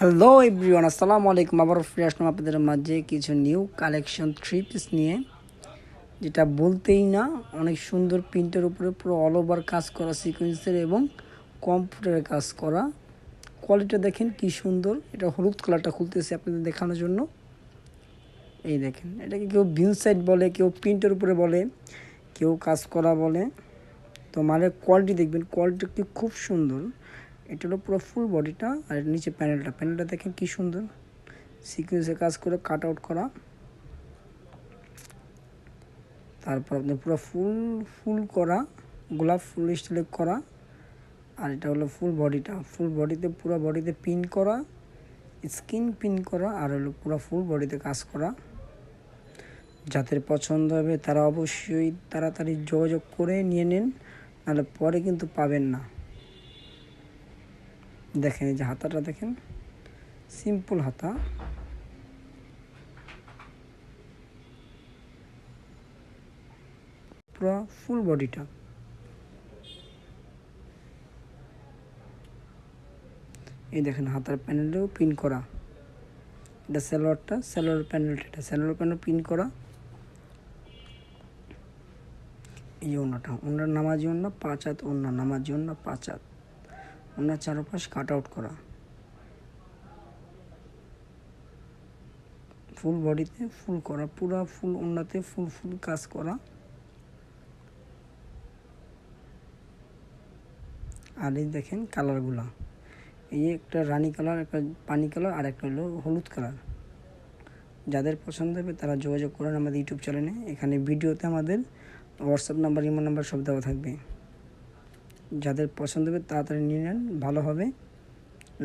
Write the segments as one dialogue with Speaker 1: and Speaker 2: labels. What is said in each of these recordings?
Speaker 1: Hello everyone আসসালামু আলাইকুম আবার ফিরে আসলাম আপনাদের মাঝে কিছু নিউ কালেকশন থ্রি পিস নিয়ে, যেটা বলতেই না, অনেক সুন্দর প্রিন্টের উপরে পুরো অল ওভার কাজ করা সিকোয়েন্সের এবং কম্পিউটারের কাজ করা। কোয়ালিটিটা দেখেন কি সুন্দর। এটা হলুদ কালারটা খুলতেছে আপনাদের দেখানোর জন্য। এই দেখেন, এটাকে কেউ ভিউ সাইড বলে, কেউ প্রিন্টের উপরে বলে, কেউ কাজ করা বলে। তো মালের কোয়ালিটি দেখবেন কোয়ালিটি খুব সুন্দর। এটা হলো পুরো ফুল বডিটা আর নিচে প্যানেলটা প্যানেলটা দেখেন কি সুন্দর। সিকুয়েন্সে কাজ করে কাট আউট করা। তারপর আপনি পুরো ফুল ফুল করা, গোলাপ ফুল স্টাইলে করা। আর এটা হলো ফুল বডিটা ফুল বডিতে পুরো বডিতে পিন করা স্কিন পিন করা আর হলো পুরো ফুল বডিতে কাজ করা। যাদের পছন্দ হবে তারা অবশ্যই তাড়াতাড়ি যোগাযোগ করে নিয়ে নিন, নাহলে পরে কিন্তু পাবেন না। দেখেন, এই যে হাতাটা দেখেন সিম্পল হাতা। পুরো ফুল বডিটা এই দেখেন, হাতার প্যানেলেও পিন করা। এটা স্যালোয়ারটা স্যালোয়ার প্যানেলটা এটা স্যালোয়ার প্যানেল পিন করা। এই ওনাটা, ওনার পাঁচ হাত ওনা নামাজি ওনা পাঁচ ওনার চারপাশ কাট আউট করা। ফুল বডিতে ফুল করা, পুরা ফুল ওনাতে ফুল ফুল কাজ করা। আর এই দেখেন কালারগুলা এই একটা রানি কালার একটা পানি কালার আর একটা হলো হলুদ কালার যাদের পছন্দ হবে তারা যোগাযোগ করেন আমাদের ইউটিউব চ্যানেলে এখানে ভিডিওতে আমাদের হোয়াটসঅ্যাপ নাম্বার ইমো নাম্বার সব দেওয়া থাকবে। যাদের পছন্দ হবে তাড়াতাড়ি নিয়ে নেন, ভালো হবে।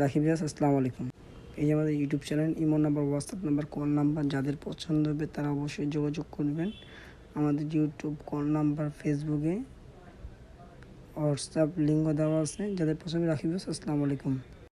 Speaker 1: রাখি বিয়াস আসসালামু আলাইকুম। এই যে আমাদের YouTube channel imo number WhatsApp number call number, যাদের পছন্দ হবে তারা অবশ্যই যোগাযোগ করবেন। আমাদের ইউটিউব কল নাম্বার ফেসবুকে হোয়াটসঅ্যাপ লিঙ্ক দেওয়া আছে। যাদের পছন্দ রাখি বিয়াস আসসালামু আলাইকুম।